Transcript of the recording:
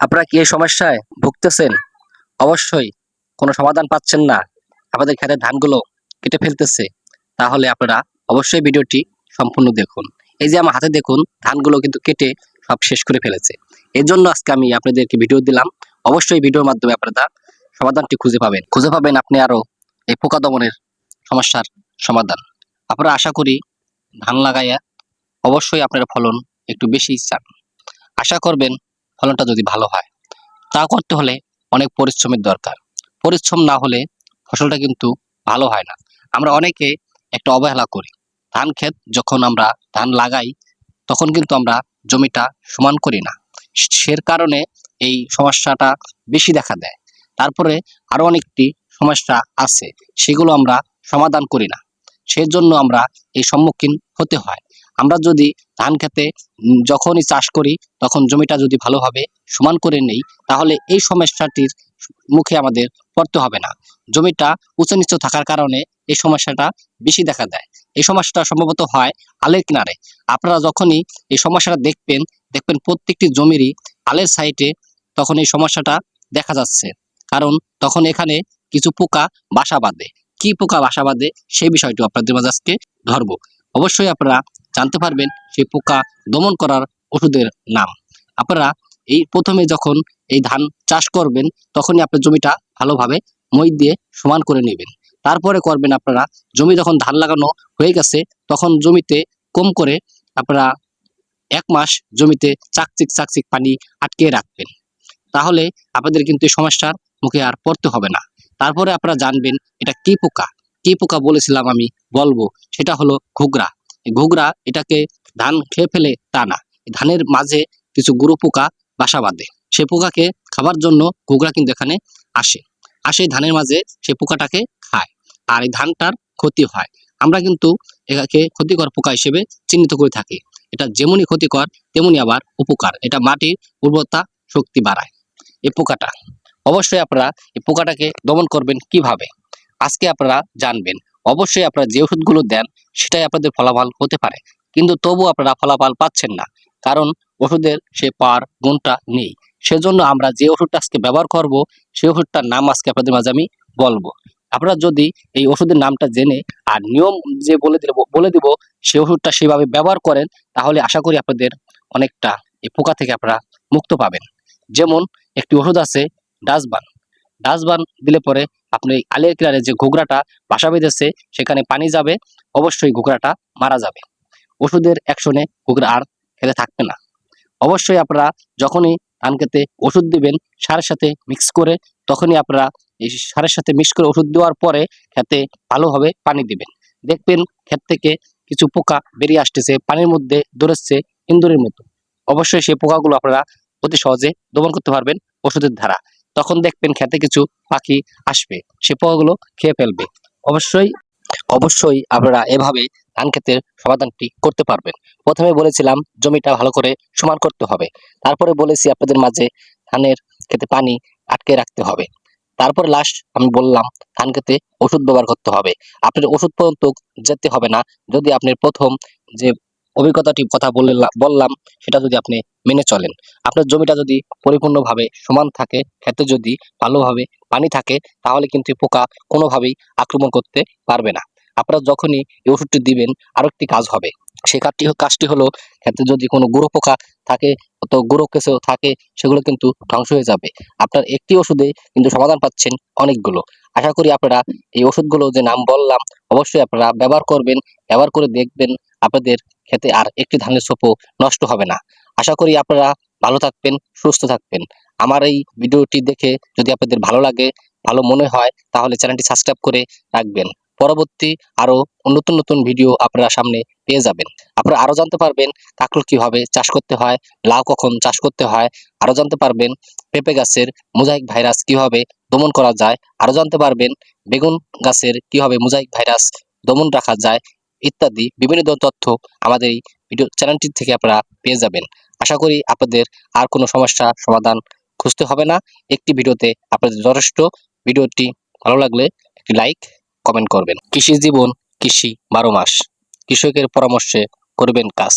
আপনারা কি এই সমস্যায় ভুগতেছেন? অবশ্যই কোনো সমাধান পাচ্ছেন না। আপনাদের খেতের ধানগুলো কেটে ফেলতেছে। তাহলে আপনারা অবশ্যই ভিডিওটি সম্পূর্ণ দেখুন। এই যে আমার হাতে দেখুন, ধানগুলো কিন্তু কেটে সব শেষ করে ফেলেছে। এর জন্য আজকে আমি আপনাদেরকে ভিডিও দিলাম। অবশ্যই ভিডিওর মাধ্যমে আপনারা সমাধানটি খুঁজে পাবেন। খুঁজে পাবেন আপনি আরও এই পোকা দমনের সমস্যার সমাধান। আপনারা আশা করি ধান লাগাইয়া অবশ্যই আপনারা ফলন একটু বেশি চান। আশা করবেন ফলনটা যদি ভালো হয়, তা করতে হলে অনেক পরিশ্রমের দরকার। পরিশ্রম না হলে ফসলটা কিন্তু ভালো হয় না। আমরা অনেকে একটা অবহেলা করি। ধান ক্ষেত যখন আমরা ধান লাগাই, তখন কিন্তু আমরা জমিটা সমান করি না। সে কারণে এই সমস্যাটা বেশি দেখা দেয়। তারপরে আরও অনেকটি সমস্যা আছে, সেগুলো আমরা সমাধান করি না। সেজন্য আমরা এই সম্মুখীন হতে হয়। আমরা যদি ধান খেতে যখনই চাষ করি, তখন জমিটা যদি ভালোভাবে সমান করে নেই, তাহলে এই সমস্যাটির মুখে আমাদের পড়তে হবে না। জমিটা উঁচু নিচু থাকার কারণে এই সমস্যাটা বেশি দেখা দেয়। এই সমস্যাটা সম্ভবত হয় আলের কিনারে। আপনারা যখনই এই সমস্যাটা দেখবেন দেখবেন প্রত্যেকটি জমিরই আলের সাইডে তখন এই সমস্যাটা দেখা যাচ্ছে। কারণ তখন এখানে কিছু পোকা বাসা বাঁধে। কি পোকা বাসা বাঁধে, সেই বিষয়টি আপনাদের মাঝে আজকে ধরবো। অবশ্যই আপনারা জানতে পারবেন সেই পোকা দমন করার ওষুধের নাম। আপনারা এই প্রথমে যখন এই ধান চাষ করবেন, তখনই আপনার জমিটা ভালোভাবে মই দিয়ে সমান করে নেবেন। তারপরে করবেন আপনারা, জমি যখন ধান লাগানো হয়ে গেছে, তখন জমিতে কম করে আপনারা এক মাস জমিতে চাকচিক চাকচিক পানি আটকে রাখবেন। তাহলে আপনাদের কিন্তু এই সমস্যার মুখে আর পড়তে হবে না। তারপরে আপনারা জানবেন এটা কি পোকা? কি পোকা বলেছিলাম আমি বলব, সেটা হলো ঘুগরা। ঘুগরা এটাকে ধান খেয়ে ফেলে তা না। ধানের মাঝে কিছু গুরু পোকা বাসা বাঁধে। সে পোকাকে খাবার জন্য ঘুগরা কিন্তু এখানে আসে। আসে ধানের মাঝে সে পোকাটাকে খায় আর এই ধানটার ক্ষতি হয়। আমরা কিন্তু এটাকে ক্ষতিকর পোকা হিসেবে চিহ্নিত করে থাকি। এটা যেমনই ক্ষতিকর তেমনি আবার উপকার। এটা মাটির উর্বরতা শক্তি বাড়ায় এই পোকাটা। অবশ্যই আপনারা এই পোকাটাকে দমন করবেন কীভাবে? আজকে আপনারা জানবেন। অবশ্যই আপনারা যে ওষুধগুলো দেন, সেটাই আপনাদের ফলাফল হতে পারে। কিন্তু তবু আপনারা ফলাফল পাচ্ছেন না। কারণ ওষুধের সে পার গুণটা নেই। সেজন্য আমরা যে ওষুধটা আজকে ব্যবহার করব সেই ওষুধটার নাম আজকে আপনাদের মাঝে আমি বলব। আপনারা যদি এই ওষুধের নামটা জেনে আর নিয়ম যে বলে দিব বলে দিব সেই ওষুধটা সেভাবে ব্যবহার করেন, তাহলে আশা করি আপনাদের অনেকটা এই পোকা থেকে আপনারা মুক্ত পাবেন। যেমন একটি ওষুধ আছে ডাসবান ডাসবান দিলে পরে আপনি আলের কিনারে যে ঘুগরাটা বাসা বেঁধেছে, সেখানে পানি যাবে, অবশ্যই ঘুগরাটা মারা যাবে। ওষুধের অ্যাকশনে ঘুগরা আর খেতে থাকবে না। অবশ্যই আপনারা যখনই ধান খেতে ওষুধ দিবেন, সারের সাথে মিক্স করে, তখনই আপনারা এই সারের সাথে মিক্স করে ওষুধ দেওয়ার পরে খেতে ভালোভাবে পানি দিবেন। দেখবেন ক্ষেত থেকে কিছু পোকা বেরিয়ে আসতেছে, পানির মধ্যে দৌড়াচ্ছে ইন্দুরের মতো। অবশ্যই সেই পোকাগুলো আপনারা অতি সহজে দমন করতে পারবেন ওষুধের ধারা তখন দেখবেন খেতে কিছু পাখি আসবে, সে পোকাগুলো খেয়ে ফেলবে। অবশ্যই অবশ্যই আপনারা এভাবে ধান ক্ষেতের সমাধানটি করতে পারবেন। প্রথমে বলেছিলাম জমিটা ভালো করে সমান করতে হবে। তারপরে বলেছি আপনাদের মাঝে ধানের খেতে পানি আটকে রাখতে হবে। তারপর লাস্ট আমি বললাম ধান খেতে ওষুধ ব্যবহার করতে হবে। আপনার ওষুধ পর্যন্ত যেতে হবে না। যদি আপনার প্রথম যে অভিজ্ঞতাটি কথা বললাম বললাম, সেটা যদি আপনি মেনে চলেন। আপনার জমিটা যদি পরিপূর্ণভাবে সমান থাকে খেতে যদি ভালোভাবে পানি থাকে, তাহলে কিন্তু পোকা কোনোভাবেই আক্রমণ করতে পারবে না। আপনারা যখনই এই ওষুধটি দিবেন আরও একটি কাজ হবে। সেই কাজটি কাজটি হলো খেতে যদি কোনো গুঁড়ো পোকা থাকে তো গুঁড়ো কেঁচো থাকে, সেগুলো কিন্তু ধ্বংস হয়ে যাবে। আপনার একটি ওষুধে কিন্তু সমাধান পাচ্ছেন অনেকগুলো। আশা করি আপনারা এই ওষুধগুলো যে নাম বললাম, অবশ্যই আপনারা ব্যবহার করবেন, ব্যবহার করে দেখবেন, আপনাদের খেতে আর একটি ধানের সোপও নষ্ট হবে না। আশা করি আপনারা ভালো থাকবেন, সুস্থ থাকবেন। আমার এই ভিডিওটি দেখে যদি আপনাদের ভালো লাগে, ভালো মনে হয়, তাহলে চ্যানেলটি সাবস্ক্রাইব করে রাখবেন। পরবর্তী আরও নতুন নতুন ভিডিও আপনারা সামনে পেয়ে যাবেন। আপনারা আরও জানতে পারবেন কাঁকরোল কীভাবে চাষ করতে হয়, লাউ কখন চাষ করতে হয় আরও জানতে পারবেন পেঁপে গাছের মোজাইক ভাইরাস কীভাবে দমন করা যায় আরও জানতে পারবেন বেগুন গাছের কীভাবে মোজাইক ভাইরাস দমন রাখা যায় ইত্যাদি বিভিন্ন ধরনের তথ্য আমাদের এই ভিডিও চ্যানেলটি থেকে আপনারা পেয়ে যাবেন। আশা করি আপনাদের আর কোনো সমস্যা সমাধান খুঁজতে হবে না। একটি ভিডিওতে আপনাদের যথেষ্ট। ভিডিওটি ভালো লাগলে একটি লাইক কমেন্ট করবেন। কৃষি জীবন, কৃষি বারো মাস। কৃষকের পরামর্শে করবেন কাজ।